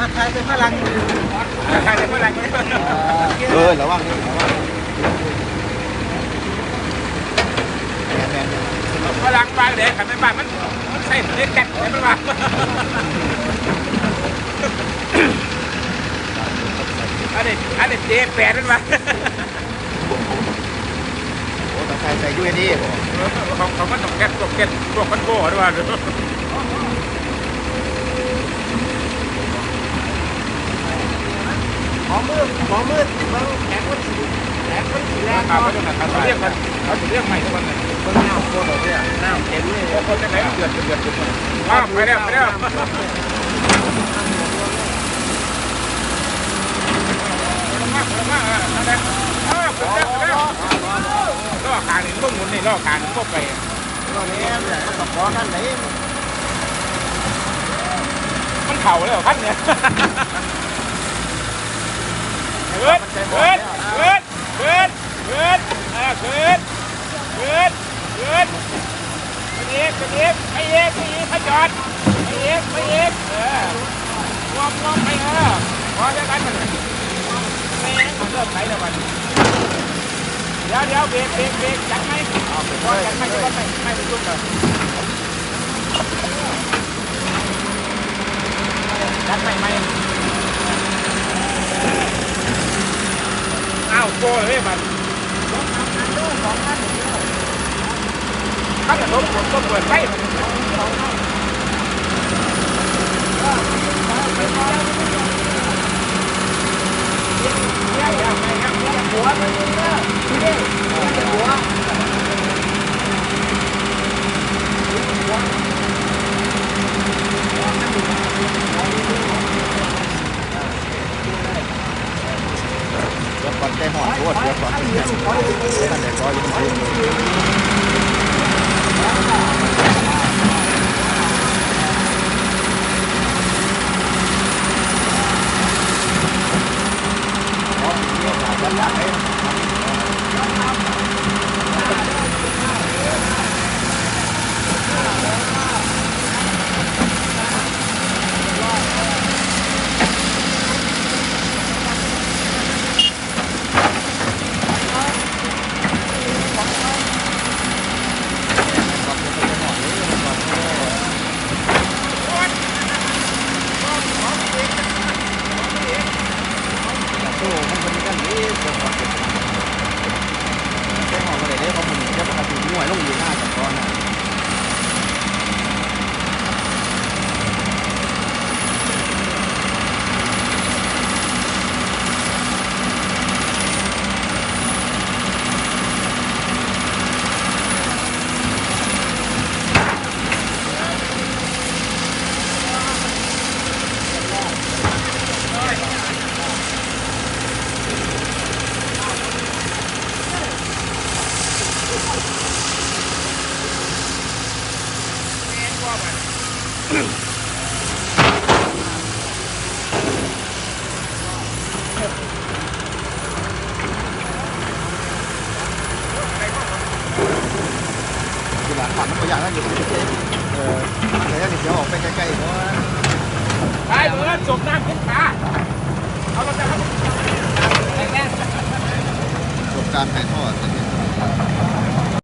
หักใครเป็นพลังใครเป็นพลังเออระวังนี่ระวังแมนพลังบางเด็กขันไม่บางมันมันใส่เล็กแก๊กไม่บางอันนี้อันนี้เจ๊แปดนั่นมาโอ้ต้องใส่ใส่ยูเอ็นดีบ่เขาเขาก็ต้องแก๊กพวกแก๊กพวกคอนโทรด้วยว่า มืดหมอมืดเบิ้งแขนคนสีแขนคนสีแรกเขาเขาเรียกมันเขาเรียกใหม่ทุกวันเลยเบิ้งหน้าโคตรเนี่ยหน้าเข็มเลยคนจะไหนเดือดเดือดทุกคนว้าไปแล้วไปแล้วมาการอ้าวไปแล้วไปแล้วล่อขาหนึ่งพวกหมุนนี่ล่อขาหนึ่งพวกไปตอนนี้มันต้องขอกันไหนมันเข่าแล้วพันเนี่ย เกิดเกิดเกิดเกิดเกิดอ่าเกิดเกิดเกิดไปเอกไปเอกไปเอกไปเอกขจรไปเอกไปเอกเอองอมงอมไปเออพอแล้วกันมันแม่มันเริ่มไหลแล้วมันเดี๋ยวเดี๋ยวเบรกเบรกเบรกจัดไหมพอจัดไหมจะไม่ไม่ไปยุ่งเลยจัดไหมไหมาวโก้เลยมันถ้าจะล้มผมก็เปิดไฟหัว เดี๋ยวก่อนใจหอดโคตรเดี๋ยวก่อนเดี๋ยวก่อนเดี๋ยวก่อนเดี๋ยวก่อนเดี๋ยวก่อน โอ้มันเป็นกันนี่เดี๋ยวก่อนเดี๋ยวก่อนใจหอดมาเลยเด้อเพราะผมจะปกติมั่วลงอยู่หน้าจักรก่อนนะ คือหลังขับมันก็อยากให้อยู่ตรงนี้เออแต่ยังเดี๋ยวออกไปใกล้ๆเพราะว่า ไปเบิร์ดจบน้ำขึ้น